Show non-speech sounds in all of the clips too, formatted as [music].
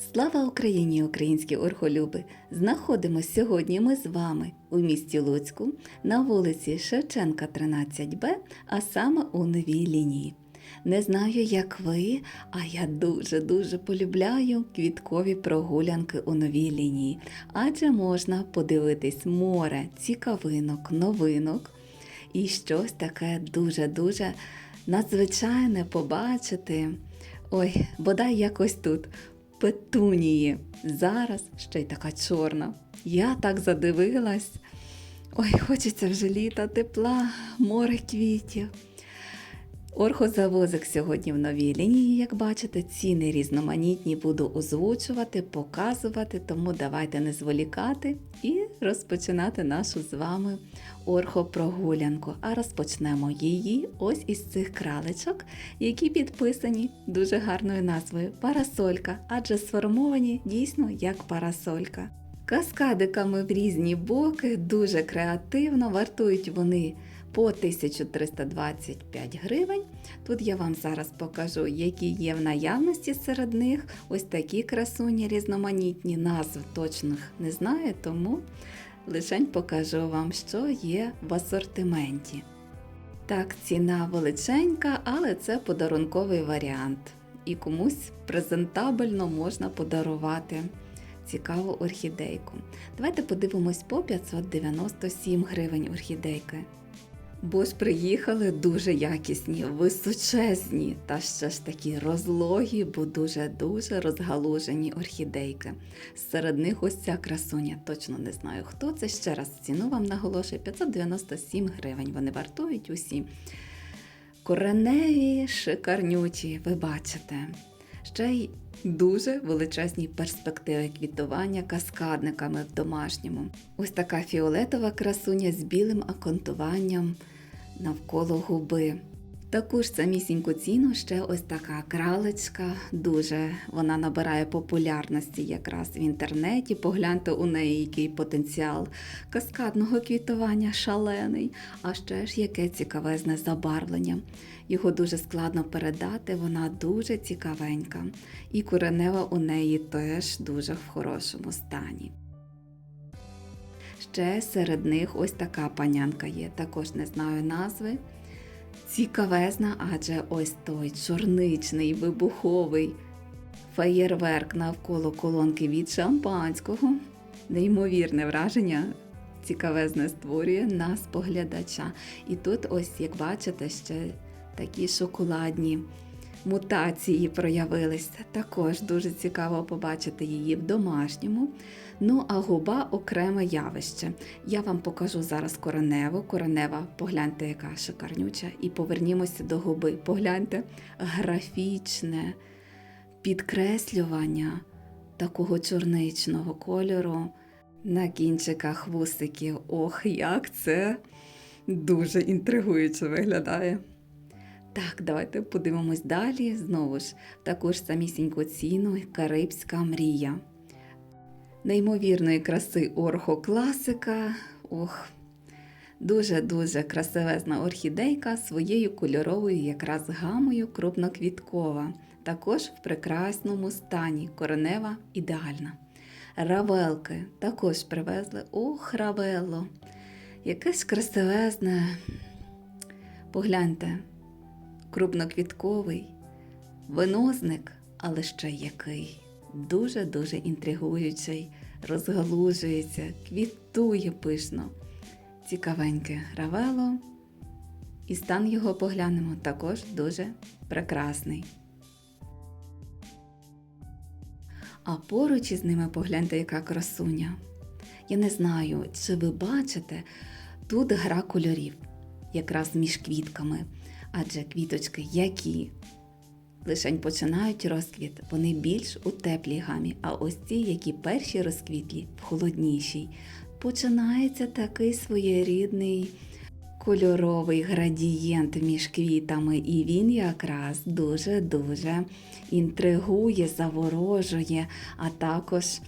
Слава Україні, українські орхолюби! Знаходимося сьогодні ми з вами у місті Луцьку на вулиці Шевченка, 13Б, а саме у новій лінії. Не знаю, як ви, а я дуже-дуже полюбляю квіткові прогулянки у новій лінії, адже можна подивитись море цікавинок, новинок і щось таке дуже-дуже надзвичайне побачити. Ой, бодай якось тут петунії. Зараз ще й така чорна. Я так задивилась. Ой, хочеться вже літа, тепла, море квітів. Орхозавозик сьогодні в новій лінії, як бачите, ціни різноманітні буду озвучувати, показувати, тому давайте не зволікати і розпочинати нашу з вами орхопрогулянку. А розпочнемо її ось із цих кралечок, які підписані дуже гарною назвою Парасолька, адже сформовані дійсно як парасолька. Каскадиками в різні боки, дуже креативно, вартують вони по 1325 гривень. Тут я вам зараз покажу, які є в наявності серед них. Ось такі красуні різноманітні, назв точних не знаю, тому лишень покажу вам, що є в асортименті. Так, ціна величенька, але це подарунковий варіант. І комусь презентабельно можна подарувати цікаву орхідейку. Давайте подивимось по 597 гривень орхідейки. Бо ж приїхали дуже якісні, височезні та ще ж такі розлогі, бо дуже-дуже розгалужені орхідейки. Серед них ось ця красуня, точно не знаю хто це. Ще раз ціну вам наголошую 597 гривень. Вони вартують усі. Кореневі, шикарнючі, ви бачите. Ще й дуже величезні перспективи квітування каскадниками в домашньому. Ось така фіолетова красуня з білим аконтуванням навколо губи. Таку ж самісіньку ціну ще ось така кралечка. Дуже вона набирає популярності якраз в інтернеті. Погляньте у неї, який потенціал каскадного квітування шалений, а ще ж яке цікавезне забарвлення. Його дуже складно передати, вона дуже цікавенька. І коренева у неї теж дуже в хорошому стані. Ще серед них ось така панянка є, також не знаю назви. Цікавезна, адже ось той чорничний, вибуховий феєрверк навколо колонки від шампанського. Неймовірне враження, цікавезне створює на споглядача. І тут, ось, як бачите, ще такі шоколадні мутації проявилися. Також дуже цікаво побачити її в домашньому. Ну, а губа окреме явище. Я вам покажу зараз кореневу. Коренева, погляньте, яка шикарнюча. І повернімося до губи. Погляньте графічне підкреслювання такого чорничного кольору на кінчиках вусиків. Ох, як це дуже інтригуюче виглядає. Так, давайте подивимось далі. Знову ж таку ж самісіньку ціну Карибська мрія. Неймовірної краси орхокласика. Ох, дуже-дуже красивезна орхідейка своєю кольоровою якраз гамою крупноквіткова. Також в прекрасному стані, коренева ідеальна. Равелки також привезли. Ох, равело! Якесь красивезне. Погляньте, крупноквітковий, винозник, але ще який. Дуже-дуже інтригуючий, розгалужується, квітує пишно. Цікавеньке равело. І стан його поглянемо також дуже прекрасний. А поруч із ними погляньте, яка красуня. Я не знаю, чи ви бачите, тут гра кольорів, якраз між квітками. Адже квіточки, які лишень починають розквіт, вони більш у теплій гамі, а ось ці, які перші розквітлі, в холоднішій, починається такий своєрідний кольоровий градієнт між квітами, і він якраз дуже-дуже інтригує, заворожує, а також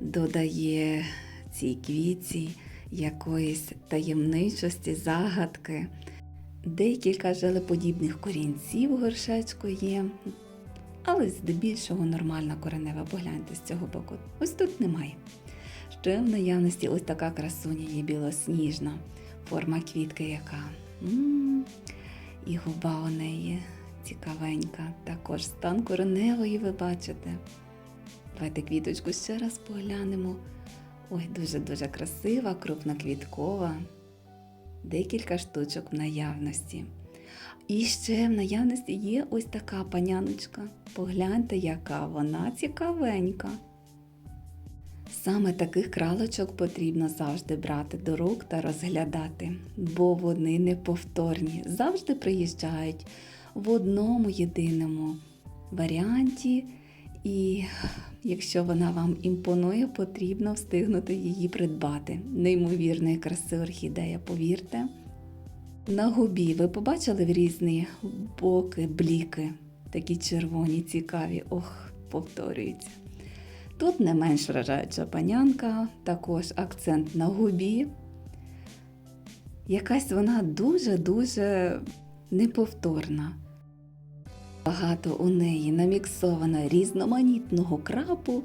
додає цій квітці якоїсь таємничості, загадки. Декілька желеподібних корінців у горшечку є. але здебільшого нормальна коренева, погляньте з цього боку. Ось тут немає. Ще в наявності ось така красуня є білосніжна, форма квітки яка. І губа у неї цікавенька. Також стан кореневої ви бачите. Давайте квіточку ще раз поглянемо. Ой, дуже-дуже красива, крупноквіткова. Декілька штучок в наявності. І ще в наявності є ось така паняночка. Погляньте, яка вона цікавенька. Саме таких кралочок потрібно завжди брати до рук та розглядати, бо вони неповторні, завжди приїжджають в одному єдиному варіанті, і якщо вона вам імпонує, потрібно встигнути її придбати. Неймовірної краси орхідея, повірте. На губі ви побачили в різні боки, бліки, такі червоні, цікаві, ох, повторюються. Тут не менш вражаюча панянка, також акцент на губі. Якась вона дуже-дуже неповторна. Багато у неї наміксовано різноманітного крапу.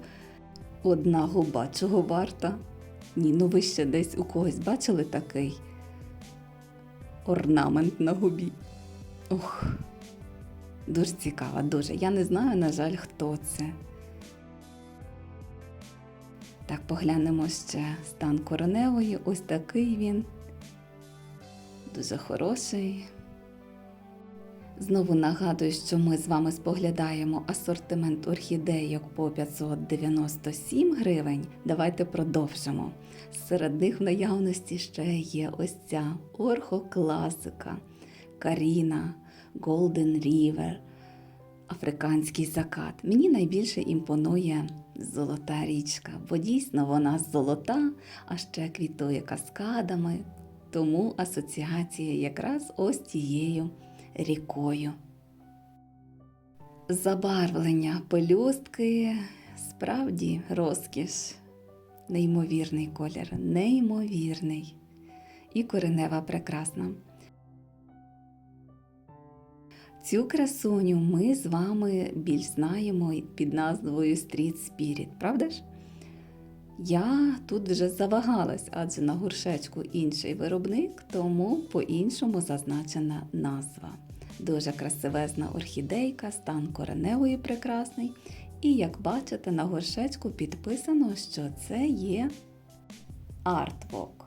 Одна губа чого варта. Ні, ну ви ще десь у когось бачили такий орнамент на губі. Ох, дуже цікаво, дуже. Я не знаю, на жаль, хто це. Так, поглянемо ще стан кореневої. Ось такий він. Дуже хороший. Знову нагадую, що ми з вами споглядаємо асортимент орхідейок по 597 гривень. Давайте продовжимо. Серед них в наявності ще є ось ця орхокласика, Каріна, Golden River, Африканський закат. Мені найбільше імпонує золота річка, бо дійсно вона золота, а ще квітує каскадами, тому асоціація якраз ось тією рікою. Забарвлення пелюстки справді розкіш. Неймовірний колір, неймовірний. І коренева прекрасна. Цю красуню ми з вами більш знаємо під назвою Street Spirit, правда ж? Я тут вже завагалась, адже на горшечку інший виробник, тому по-іншому зазначена назва. Дуже красивезна орхідейка, стан кореневої прекрасний. І як бачите, на горшечку підписано, що це є Artwalk.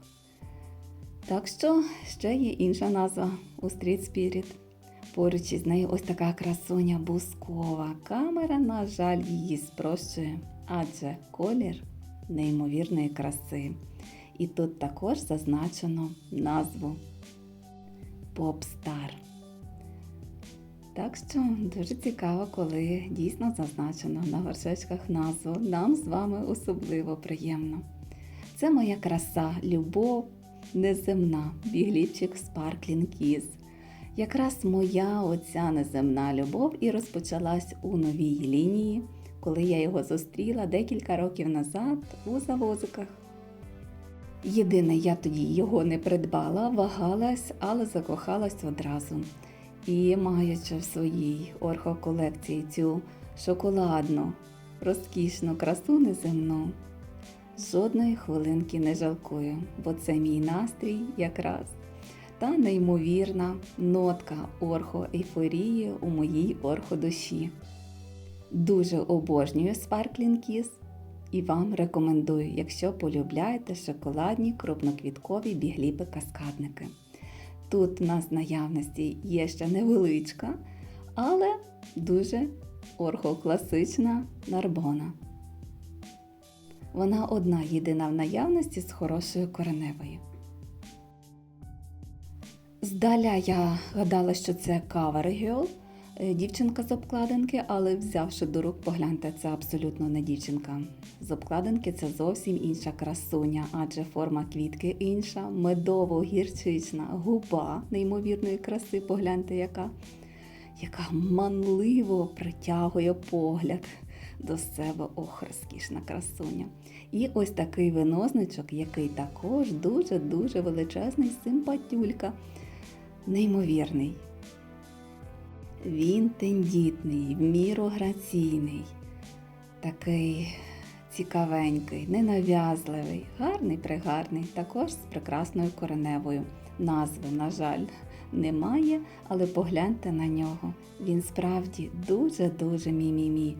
Так що ще є інша назва у Street Spirit. Поруч із нею ось така красуня бускова. Камера, на жаль, її спрощує, адже колір неймовірної краси. І тут також зазначено назву Popstar. Так що дуже цікаво, коли дійсно зазначено на горшечках назву. Нам з вами особливо приємно. Це моя краса, любов неземна, бігліпчик Sparkling Kiss. Якраз моя оця неземна любов і розпочалась у новій лінії, коли я його зустріла декілька років назад у завозиках. Єдине, я тоді його не придбала, вагалась, але закохалась одразу. І маючи в своїй орхоколекції цю шоколадну, розкішну красу неземну, жодної хвилинки не жалкую, бо це мій настрій якраз та неймовірна нотка орхоейфорії у моїй орходуші. Дуже обожнюю Sparkling Kiss і вам рекомендую, якщо полюбляєте шоколадні крупноквіткові бігліпи каскадники. Тут у нас в наявності є ще невеличка, але дуже орхокласична нарбона. Вона одна єдина в наявності з хорошою кореневою. Здаля я гадала, що це Cover Girl, дівчинка з обкладинки, але взявши до рук, погляньте, це абсолютно не дівчинка. З обкладинки це зовсім інша красуня, адже форма квітки інша, медово-гірчична губа неймовірної краси, погляньте, яка, яка манливо притягує погляд до себе. Ох, розкішна красуня. І ось такий винозничок, який також дуже-дуже величезний симпатюлька неймовірний. Він тендітний, в міру граційний, такий цікавенький, ненав'язливий, гарний пригарний, також з прекрасною кореневою. Назви, на жаль, немає, але погляньте на нього. Він справді дуже-дуже мі-мі-мі.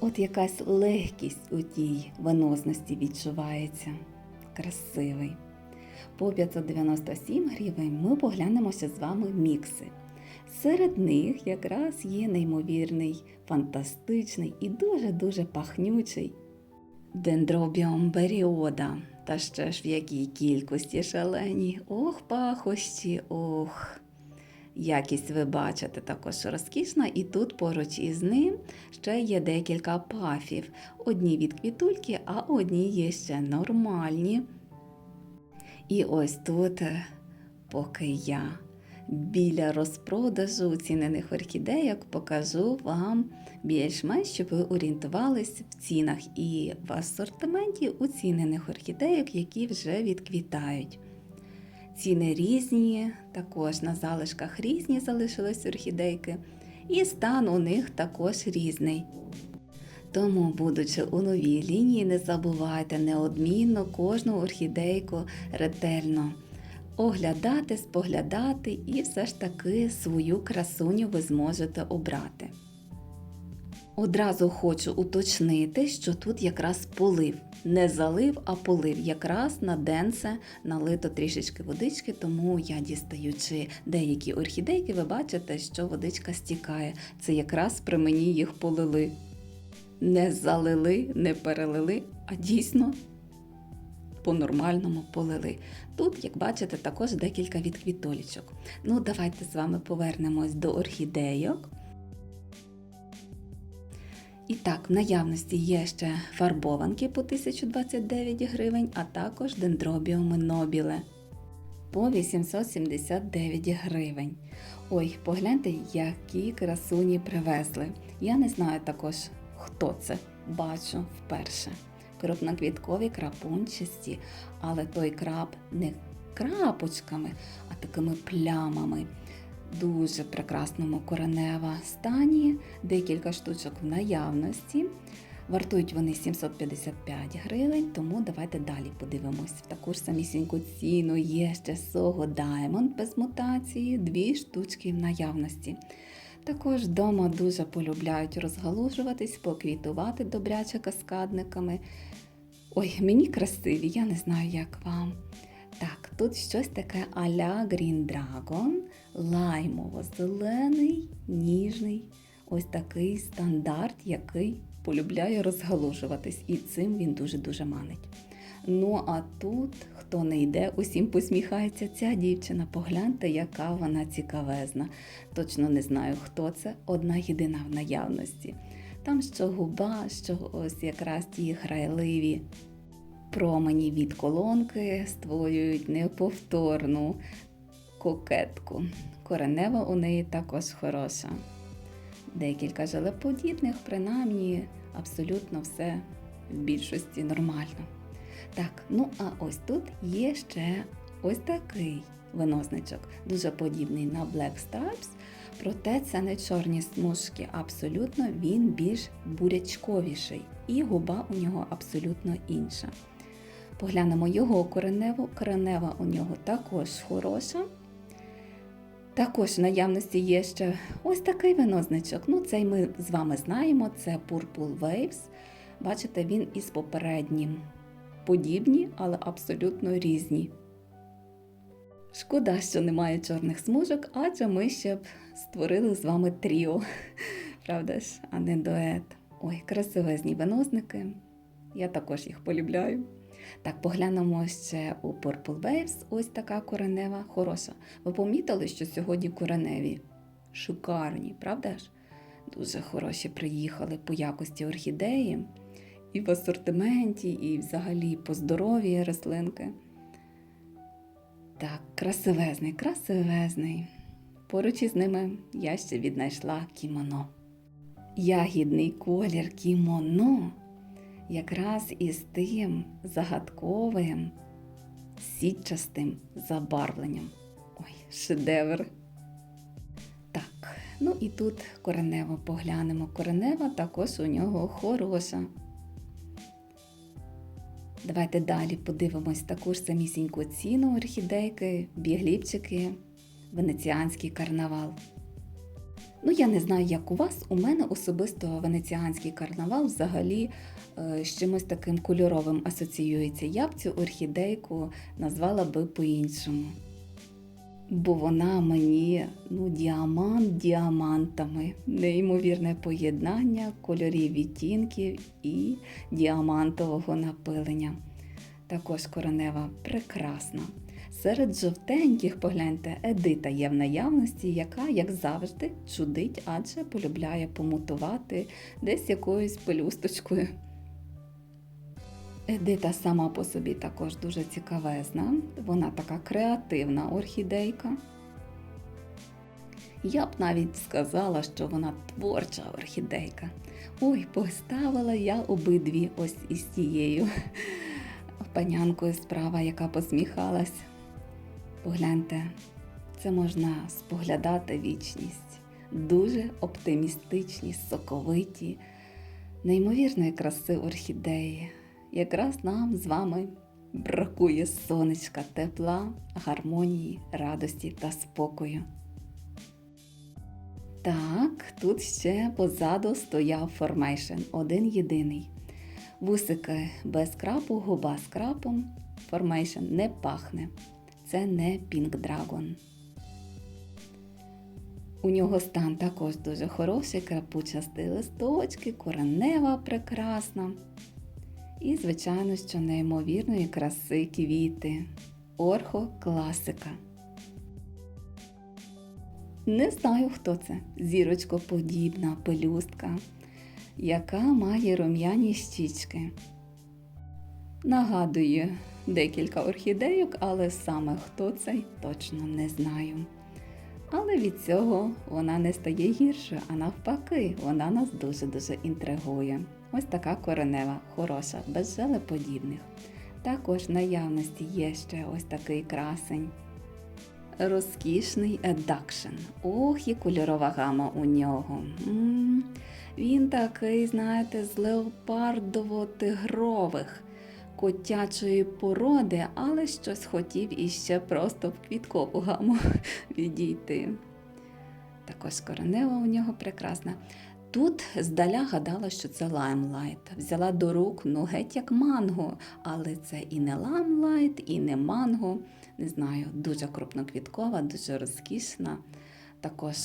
От якась легкість у тій венозності відчувається. Красивий. По 597 гривень ми поглянемося з вами мікси. Серед них якраз є неймовірний, фантастичний і дуже-дуже пахнючий дендробіум беріода. Та ще ж в якій кількості шалені. Ох, пахощі, ох. Якість ви бачите також розкішна, і тут поруч із ним ще є декілька пафів. Одні від квітульки, а одні є ще нормальні. І ось тут, е, поки я біля розпродажу оцінених орхідейок покажу вам більш-менш, щоб ви орієнтувались в цінах і в асортименті оцінених орхідейок, які вже відквітають. Ціни різні, також на залишках різні залишились орхідейки, і стан у них також різний. Тому, будучи у новій лінії, не забувайте неодмінно кожну орхідейку ретельно оглядати, споглядати, і все ж таки свою красуню ви зможете обрати. Одразу хочу уточнити, що тут якраз полив. Не залив, а полив. Якраз на денце налито трішечки водички, тому я дістаючи деякі орхідейки, ви бачите, що водичка стікає. Це якраз при мені їх полили. Не залили, не перелили, а дійсно по-нормальному полили. Тут, як бачите, також декілька відквітолічок. Ну, давайте з вами повернемось до орхідейок. І так, в наявності є ще фарбованки по 1029 гривень, а також дендробіуми нобіле по 879 гривень. Ой, погляньте, які красуні привезли. Я не знаю також, хто це. Бачу вперше. Крупноквіткові крапунчасті, але той крап не крапочками, а такими плямами дуже прекрасному коренева стані, декілька штучок в наявності. Вартують вони 755 гривень, тому давайте далі подивимось. В таку ж самісіньку ціну є ще Soho Diamond без мутації, дві штучки в наявності. Також вдома дуже полюбляють розгалужуватись, поквітувати добряче каскадниками. Ой, мені красиві, я не знаю, як вам. Так, тут щось таке а-ля Green Dragon, лаймово-зелений, ніжний, ось такий стандарт, який полюбляє розгалужуватись, і цим він дуже-дуже манить. Ну, а тут, хто не йде, усім посміхається ця дівчина. Погляньте, яка вона цікавезна. Точно не знаю, хто це, одна єдина в наявності. Там що губа, що ось якраз ті грайливі промені від колонки створюють неповторну кокетку. Коренева у неї також хороша. Декілька желеподібних, принаймні, абсолютно все в більшості нормально. Так, ну а ось тут є ще ось такий виносничок, дуже подібний на Black Stripes, проте це не чорні смужки, абсолютно він більш бурячковіший, і губа у нього абсолютно інша. Поглянемо його кореневу. Коренева у нього також хороша. Також в наявності є ще ось такий винозничок. Ну, цей ми з вами знаємо, це Purple Waves. Бачите, він із попереднім. Подібні, але абсолютно різні. Шкода, що немає чорних смужок, адже ми ще б створили з вами тріо, [laughs] правда ж, а не дует. Ой, красивезні виносники. Я також їх полюбляю. Так, поглянемо ще у Purple Waves. Ось така коренева хороша. Ви помітили, що сьогодні кореневі шикарні, правда ж? Дуже хороші приїхали по якості орхідеї. І в асортименті, і взагалі по здоров'ї рослинки. Так, красивезний, красивезний. Поруч із ними я ще віднайшла кімоно. Ягідний колір кімоно якраз із тим загадковим сітчастим забарвленням. Ой, шедевр. Так, ну і тут коренево поглянемо. Коренева також у нього хороша. Давайте далі подивимось таку ж самісіньку ціну орхідейки, бігліпчики, венеціанський карнавал. Ну, я не знаю, як у вас. У мене особисто венеціанський карнавал взагалі е, з чимось таким кольоровим асоціюється. Я б цю орхідейку назвала би по-іншому. Бо вона мені ну, діамант діамантами, неймовірне поєднання кольорів відтінків і діамантового напилення. Також коренева прекрасна. Серед жовтеньких, погляньте, Едита є в наявності, яка, як завжди, чудить, адже полюбляє помутувати десь якоюсь пелюсточкою. Едита сама по собі також дуже цікавезна, вона така креативна орхідейка. Я б навіть сказала, що вона творча орхідейка. Ой, поставила я обидві ось із тією [laughs] панянкою справа, яка посміхалась. Погляньте, це можна споглядати вічність. Дуже оптимістичні, соковиті, неймовірної краси орхідеї. Якраз нам з вами бракує сонечка, тепла, гармонії, радості та спокою. Так, тут ще позаду стояв формейшн, один єдиний. Вусики без крапу, губа з крапом. Формейшн не пахне. Це не Pink Dragon. У нього стан також дуже хороший, крапучасті листочки, коренева прекрасна. І, звичайно, що неймовірної краси квіти. Орхо класика. Не знаю, хто це. Зірочкоподібна пелюстка, яка має рум'яні щічки. Нагадую декілька орхідейок, але саме хто цей точно не знаю. Але від цього вона не стає гіршою, а навпаки, вона нас дуже-дуже інтригує. Ось така коренева, хороша, без желеподібних. Також в наявності є ще ось такий красень. Розкішний едакшн. Ох, і кольорова гама у нього. М-м, Він такий, знаєте, з леопардово-тигрових котячої породи, але щось хотів іще просто в квіткову гаму [laughs] відійти. Також коренева у нього прекрасна. Тут здаля гадала, що це лаймлайт. Взяла до рук, ну геть як манго, але це і не лаймлайт, і не манго. Не знаю, дуже крупноквіткова, дуже розкішна, також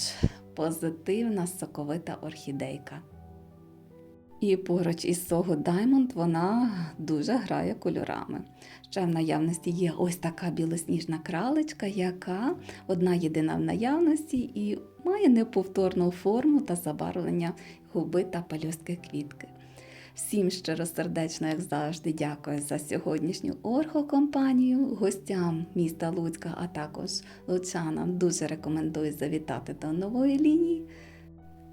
позитивна, соковита орхідейка. І поруч із Soho Diamond вона дуже грає кольорами. Ще в наявності є ось така білосніжна кралечка, яка одна єдина в наявності і має неповторну форму та забарвлення губи та пелюстки квітки. Всім щиросердечно, як завжди, дякую за сьогоднішню орхокомпанію, гостям міста Луцька, а також лучанам дуже рекомендую завітати до нової лінії,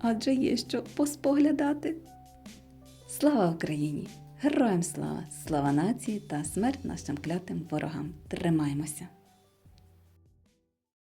адже є що поспоглядати. Слава Україні! Героям слава! Слава нації та смерть нашим клятим ворогам! Тримаймося!